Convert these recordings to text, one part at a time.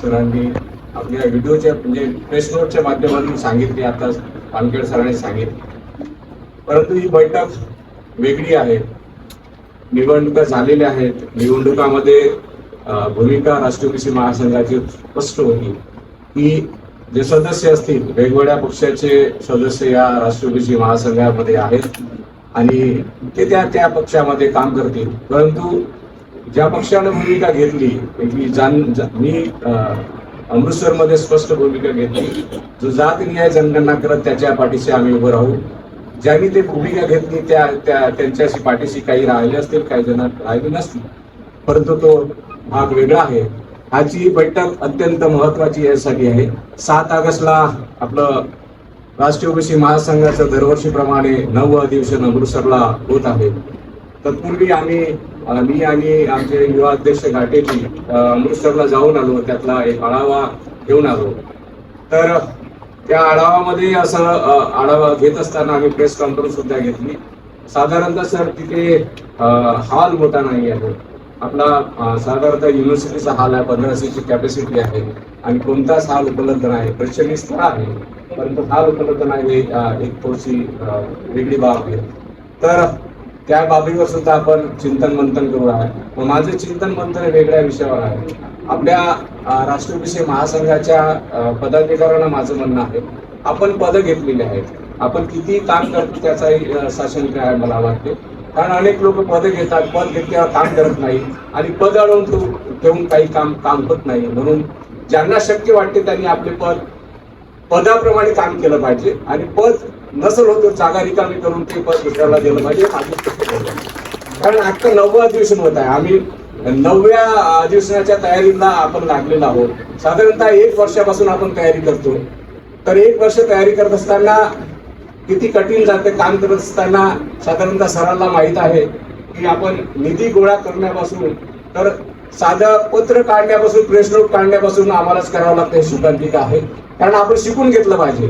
सरांनी आपल्या व्हिडिओच्या म्हणजे प्रेस नोटच्या माध्यमातून सांगितली आता पानखेड सरांनी सांगितली. परंतु ही बैठक वेगळी आहे. निवडणुका झालेल्या आहेत. निवडणुकामध्ये भूमिका राष्ट्रीय कृषी महासंघाची स्पष्ट होती. की जे सदस्य असतील वेगवेगळ्या पक्षाचे सदस्य या राष्ट्रीय कृषी महासंघामध्ये आहेत आणि ते त्या त्या पक्षामध्ये काम करतील. परंतु ज्या पक्षानं भूमिका घेतली मी जाण मी अमृतसरमध्ये स्पष्ट भूमिका घेतली. जो जात न्याय जनगणना करत त्याच्या पाठीशी आम्ही उभं राहू. ज्यांनी ते भूमिका घेतली त्या त्या त्यांच्याशी पाठीशी काही राहिले असतील काही जण राहिले नसतील. परंतु तो भाग वेगळा आहे. आजची बैठक अत्यंत महत्वाची यासाठी आहे. सात ऑगस्टला आपलं राष्ट्रीय ओबीसी महासंघाचं दरवर्षीप्रमाणे नववं अधिवेशन अमृतसरला होत आहे. तत्पूर्वी आम्ही मी आणि आमचे युवा अध्यक्ष घाटेजी अमृतसरला जाऊन आलो. त्यातला एक आढावा घेऊन आलो. तर त्या आढावामध्ये असं आढावा घेत असताना आम्ही प्रेस कॉन्फरन्स सुद्धा घेतली. साधारणतः सर तिथे हॉल मोठा नाही आहे. आपला साधारणतः युनिव्हर्सिटीचा हॉल आहे पंधराशेची कॅपॅसिटी आहे. आणि कोणताच हॉल उपलब्ध नाही. प्रेक्षणीय स्थळ आहे. परंतु हॉल उपलब्ध नाही एक थोडीशी वेगळी बाब आहे. तर त्या बाबीवर सुद्धा आपण चिंतन मंथन करू आहे मग माझं चिंतन मंथन हे वेगळ्या विषयावर आहे. आपल्या राष्ट्रविषय महासंघाच्या पदाधिकाऱ्यांना माझं म्हणणं आहे आपण पदं घेतलेली आहेत. आपण किती काम करतो त्याचाही शासन काय आहे मला वाटते. कारण अनेक लोक पदं घेतात पद घेतल्यावर काम करत नाही आणि पद अडवून ठेवून काही काम काम होत नाही. म्हणून ज्यांना शक्य वाटते त्यांनी आपले पद पदाप्रमाणे काम केलं पाहिजे आणि पद नसल होतो जागा रिकामी करून ते पद दुसऱ्याला दिलं पाहिजे. कारण आता नववं अधिवेशन होत आहे. आम्ही नवव्या अधिवेशनाच्या तयारीला आपण लागलेलो आहोत. साधारणतः एक वर्षापासून आपण तयारी करतो. तर एक वर्ष तयारी करत असताना किती कठीण जाते काम करत असताना साधारणतः सरांना माहीत आहे की आपण निधी गोळा करण्यापासून तर साधं पत्र काढण्यापासून प्रेस नोट काढण्यापासून आम्हालाच करावं लागतं हे शोकांतिका आहे. कारण आपण शिकून घेतलं पाहिजे.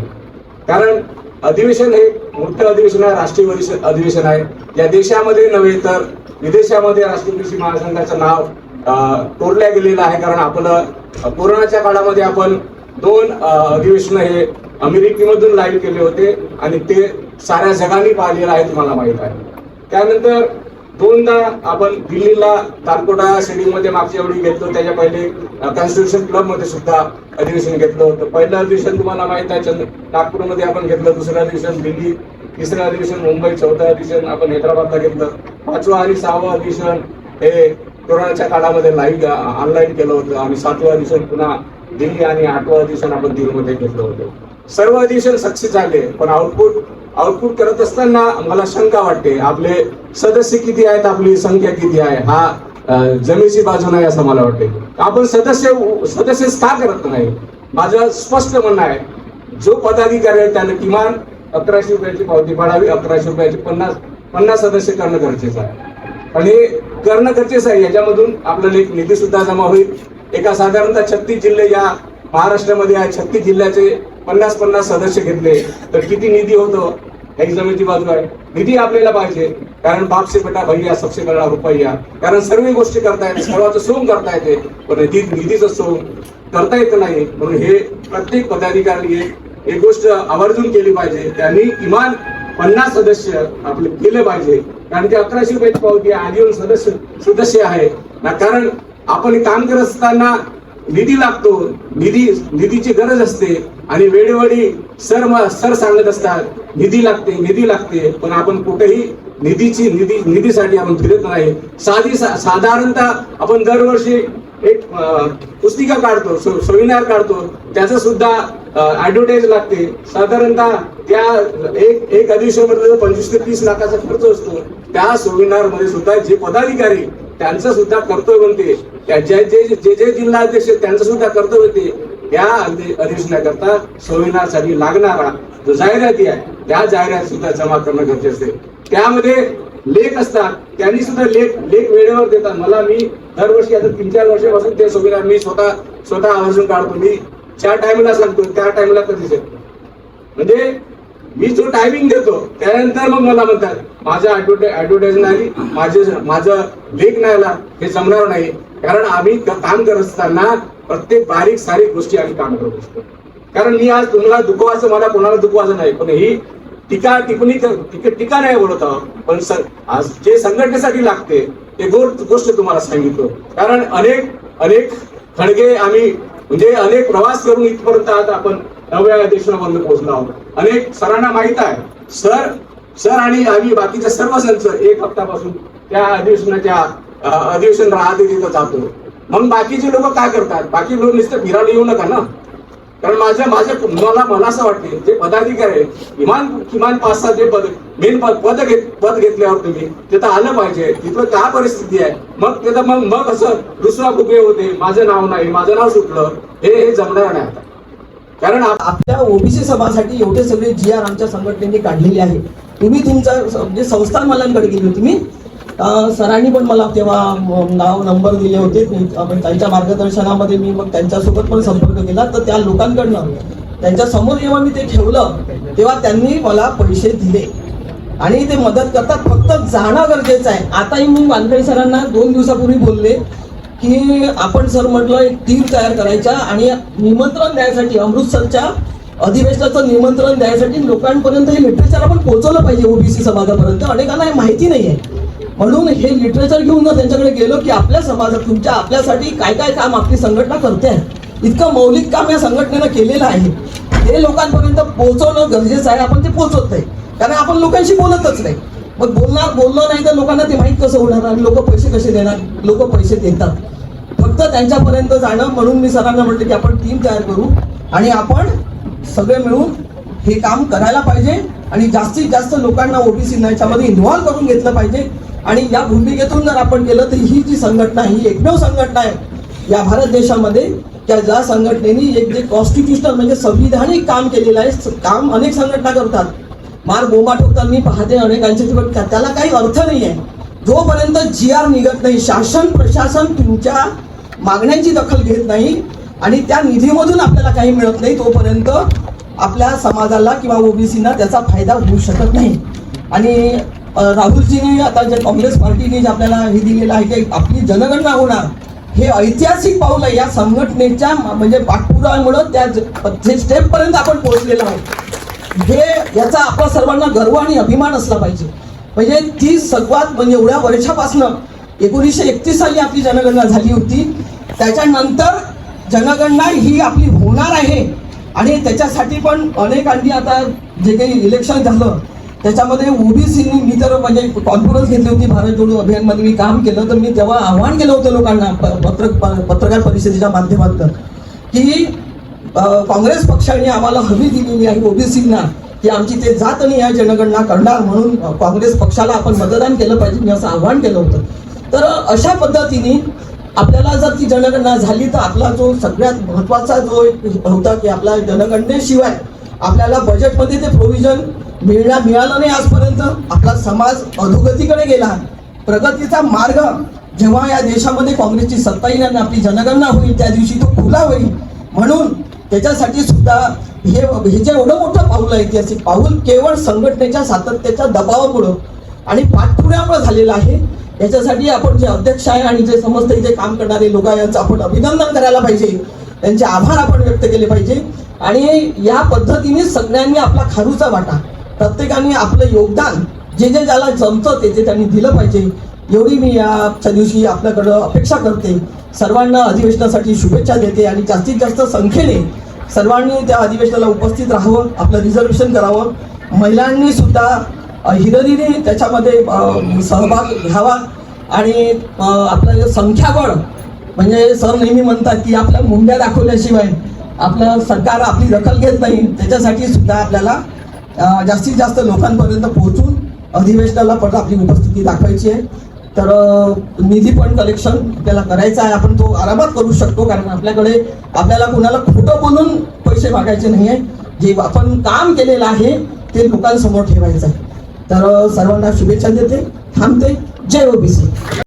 कारण अधिवेशन हे मोठं अधिवेशन आहे राष्ट्रीय अधिवेशन- आहे. या देशामध्ये नव्हे तर विदेशामध्ये राष्ट्रीय कृषी महासंघाचं नाव अं, तोडल्या गेलेलं आहे. कारण आपलं कोरोनाच्या काळामध्ये आपण दोन अधिवेशन हे अमेरिकेमधून लाईव्ह केले होते आणि ते साऱ्या जगाने पाहिलेलं आहे तुम्हाला माहीत आहे. त्यानंतर दोनदा आपण दिल्लीला तारकोटा मध्ये मागच्या वेळी घेतलो त्याच्या पहिले कॉन्स्टिट्युशन क्लबमध्ये सुद्धा अधिवेशन घेतलं होतं. पहिलं अधिवेशन तुम्हाला माहीत आहे नागपूरमध्ये आपण घेतलं दुसरं अधिवेशन दिल्ली तिसरं अधिवेशन मुंबई चौथं अधिवेशन आपण हैदराबादला घेतलं. पाचवं आणि सहावं अधिवेशन हे कोरोनाच्या काळामध्ये लाईव्ह ऑनलाईन केलं होतं. आणि सातवं अधिवेशन पुन्हा दिल्ली आणि आठवं अधिवेशन आपण दिल्लीमध्ये घेतलं होतं. सर्व अधिवेशन सक्सेस झाले पण आउटपुट आउटपुट करत असताना मला शंका वाटते. आपले सदस्य किती आहेत? आपली संख्या किती आहे? हा जमेची बाजू नाही असं मला वाटते. आपण सदस्य सदस्य का करत नाही? माझं स्पष्ट म्हणणं आहे जो पदाधिकारी आहे त्यानं किमान अकराशे रुपयाची पावती पाडावी. अकराशे रुपयाची पन्नास पन्नास सदस्य करणं गरजेचं आहे. आणि करणं गरजेचं आहे. याच्यामधून आपल्याला एक निधी सुद्धा जमा होईल. एका साधारणतः छत्तीस जिल्हे या महाराष्ट्रामध्ये आहे छत्तीस जिल्ह्याचे पन्नास पन्नास सदस्य घेतले. तर किती निधी होतो? ह्याची जमेची बाजू आहे. निधी आपल्याला पाहिजे. कारण बापसे बेटा भैया सबसे बडा रुपया. कारण सर्व गोष्टी करता येते. सर्वांचं सोंग करता येते. पण निधी निधीचं सोंग करता येत नाही. म्हणून हे प्रत्येक पदाधिकाऱ्यांनी एक- गोष्ट आवर्जून केली पाहिजे. त्यांनी किमान पन्नास सदस्य आपले केले पाहिजे. कारण ते अकराशे रुपयाची पावती आजीवन सदस्य सदस्य आहे. ना कारण आपण काम करत असताना निधी लागतो. निधी निधीची गरज असते. आणि वेळोवेळी सर म- सर सांगत असतात निधी लागते निधी लागते. पण आपण कुठेही निधीची निधी निधीसाठी आपण फिरत नाही. साधी सा- साधारणतः आपण दरवर्षी एक पुस्तिका काढतो सेमिनार काढतो. त्याचं सुद्धा ऍडव्हर्टाईज लागते. साधारणतः त्या एक एक अधिवेशनामध्ये पंचवीस ते तीस लाखाचा खर्च असतो त्या सोविनारमध्ये सुद्धा जे पदाधिकारी त्यांचं सुद्धा कर्तव्य बनते. जे जे जे जे जिल्हाध्यक्ष त्यांचं सुद्धा कर्तव्य ते या अधिवेशनाकरता संविधानासाठी लागणारा जो जाहिराती आहे त्या जाहिरात सुद्धा जमा करणं गरजेचं असते त्यामध्ये लेख असतात त्यांनी सुद्धा लेख लेख वेळेवर देतात. मला मी दरवर्षी आता तीन चार वर्षापासून ते संविधान मी स्वतः स्वतः आवर्जून काढतो. मी ज्या टाइमला सांगतो त्या टाइमला कधीच म्हणजे मी जो टायमिंग देतो त्यानंतर मग मला म्हणतात माझं ऍडव्हर्टाईज नाही माझे माझं लेख नाही आला हे जमणार नाही. कारण आम्ही काम करत असताना प्रत्येक बारीक सारीक गोष्टी आम्ही काम करत असतो. कारण मी आज तुम्हाला दुखवायचं मला कोणाला दुखवायचं नाही. पण ही टीका टिप्पणी टीका टीका नाही बोलत आहोत. पण आज जे संघटनेसाठी लागते ते गोष्ट तुम्हाला सांगितलं. कारण अनेक अनेक खडगे आम्ही म्हणजे अनेक प्रवास करून इथपर्यंत आज आपण नव्या देशापर्यंत पोहोचलो आहोत. अनेक सरांना माहीत आहे. सर सर आणि आम्ही बाकीच्या सर्व संच एक हप्त्यापासून त्या अधिवेशनाच्या अधिवेशन राहते तिथं जातो. मग बाकीचे लोक काय करतात? बाकी लोक नुसतं फिरायला येऊ नका ना. कारण माझ्या माझ्या मला मला असं वाटते जे पदाधिकारी आहे किमान किमान पाच सहा जे पद मेन पद पद घेत पद घेतल्यावर तुम्ही तिथं आलं पाहिजे. तिथं काय परिस्थिती आहे? मग तिथं मग मग असं दुसरा उपयोग होते? माझं नाव नाही माझं नाव सुटलं. हे हे जमणार नाही आता. कारण आपल्या ओबीसी सभासाठी एवढे सगळे जी आर आमच्या संघटनेने काढलेले आहे. तुम्ही तुमचा म्हणजे संस्थान मलांकडे गेली होती. मी सरांनी पण मला तेव्हा नाव नंबर दिले होते. त्यांच्या मार्गदर्शनामध्ये मी मग त्यांच्यासोबत पण संपर्क केला. तर त्या लोकांकडनं त्यांच्यासमोर जेव्हा मी ते ठेवलं तेव्हा त्यांनी मला पैसे दिले. आणि ते मदत करतात. फक्त जाणं गरजेचं आहे. आताही मी वानखेडे सरांना दोन दिवसापूर्वी बोलले की आपण सर म्हटलं एक टीम तयार करायच्या आणि निमंत्रण द्यायसाठी अमृतसरच्या अधिवेशनाचं निमंत्रण द्यायसाठी लोकांपर्यंत हे लिटरेचर आपण पोहोचवलं पाहिजे ओबीसी समाजापर्यंत अनेकांना हे माहिती नाही आहे म्हणून हे लिटरेचर घेऊन ना त्यांच्याकडे गेलो की आपल्या समाजात तुमच्या आपल्यासाठी काय काय काम आपली संघटना करते. आहे इतकं मौलिक काम या संघटनेनं केलेलं आहे. ते लोकांपर्यंत पोहोचवणं गरजेचं आहे. आपण ते पोहोचवत नाही. कारण आपण लोकांशी बोलतच नाही. मग बोलणार बोललो नाही तर लोकांना ते माहीत कसं होणार आणि लोक पैसे कसे देणार? लोक पैसे देतात. फक्त त्यांच्यापर्यंत जाणं म्हणून मी सरांना म्हटलं की आपण टीम तयार करू आणि आपण सगळे मिळून हे काम करायला पाहिजे आणि जास्तीत जास्त लोकांना ओबीसी याच्यामध्ये इन्व्हॉल्व करून घेतलं पाहिजे. आणि या भूमिकेतून जर आपण केलं तर ही जी संघटना ही एकमेव संघटना आहे. या भारत देशामध्ये त्या ज्या संघटनेने एक जे कॉन्स्टिट्युशनल म्हणजे संविधानिक काम केलेलं आहे काम अनेक संघटना करतात. मार बोमा ठोकतात मी पाहते अनेकांचे त्याला काही अर्थ नाही आहे जोपर्यंत जी आर निघत नाही शासन प्रशासन तुमच्या मागण्यांची दखल घेत नाही आणि त्या निधीमधून आपल्याला काही मिळत नाही तोपर्यंत आपल्या समाजाला किंवा ओबीसीना त्याचा फायदा होऊ शकत नाही. आणि अ, राहुलजीने आता जे काँग्रेस पार्टीने जे आपल्याला हे दिलेलं आहे की आपली जनगणना होणार हे ऐतिहासिक पाऊल आहे. या संघटनेच्या म्हणजे पाठपुराव्यामुळं त्या जे स्टेपपर्यंत आपण पोहोचलेलो आहोत. हे याचा आपल्या सर्वांना गर्व आणि अभिमान असला पाहिजे. म्हणजे ती सर्वात म्हणजे एवढ्या वर्षापासनं एकोणीसशे एकतीस साली आपली जनगणना झाली होती. त्याच्यानंतर जनगणना ही आपली होणार आहे. आणि त्याच्यासाठी पण अनेकांनी आता जे काही इलेक्शन झालं त्याच्यामध्ये ओबीसीनी मी तर म्हणजे कॉन्फरन्स घेतली होती भारत जोडो अभियानमध्ये. मी काम केलं तर मी तेव्हा आव्हान केलं होतं लोकांना प- पत्र पत्रकार परिषदेच्या माध्यमातून की काँग्रेस पक्षाने आम्हाला हमी दिलेली आहे ओबीसींना की आमची ते जात आणि या जनगणना करणार म्हणून काँग्रेस पक्षाला आपण मतदान केलं पाहिजे. मी असं आव्हान केलं होतं. तर अशा पद्धतीने आपल्याला जर ती जनगणना झाली तर आपला जो सगळ्यात महत्त्वाचा जो एक होता की आपल्या जनगणनेशिवाय आपल्याला बजेटमध्ये ते प्रोव्हिजन मिळण्या मिळालं नाही आजपर्यंत. आपला समाज अधोगतीकडे गेला. प्रगतीचा मार्ग जेव्हा या देशामध्ये काँग्रेसची सत्ता येईल आणि आपली जनगणना होईल त्या दिवशी तो खुला होईल. म्हणून त्याच्यासाठी सुद्धा हे हे जे एवढं मोठं पाऊल आहे ऐतिहासिक पाऊल केवळ संघटनेच्या सातत्याच्या दबावामुळं आणि पाठपुरामुळे झालेलं आहे. याच्यासाठी आपण जे अध्यक्ष आहे आणि जे समस्त इथे काम करणारे लोक आहे यांचं आपण अभिनंदन करायला पाहिजे. त्यांचे आभार आपण व्यक्त केले पाहिजे. आणि या पद्धतीने सगळ्यांनी आपला खारूचा वाटा प्रत्येकाने आपलं योगदान जे जे ज्याला जमतं ते ते त्यांनी दिलं पाहिजे. एवढी मी याच्या दिवशी आपल्याकडं अपेक्षा करते. सर्वांना अधिवेशनासाठी शुभेच्छा देते आणि जास्तीत जास्त संख्येने सर्वांनी त्या अधिवेशनाला उपस्थित राहावं आपलं रिझर्वेशन करावं. महिलांनी सुद्धा हिरिरीने त्याच्यामध्ये सहभाग घ्यावा आणि आपलं संख्याबळ म्हणजे सर नेहमी म्हणतात की आपल्या मुंड्या दाखवल्याशिवाय आपलं सरकार आपली दखल घेत नाही. त्याच्यासाठी सुद्धा आपल्याला जास्तीत जास्त लोकांपर्यंत पोहोचून अधिवेशनाला परत आपली उपस्थिती दाखवायची आहे. तर निधी पण कलेक्शन आपल्याला करायचं आहे. आपण तो आरामात करू शकतो कारण आपल्याकडे आपल्याला कोणाला खोटं बोलून पैसे मागायचे नाही आहे जे आपण काम केलेलं आहे ते लोकांसमोर ठेवायचं आहे. तर सर्वांना शुभेच्छा देते थांबते. जय ओबीसी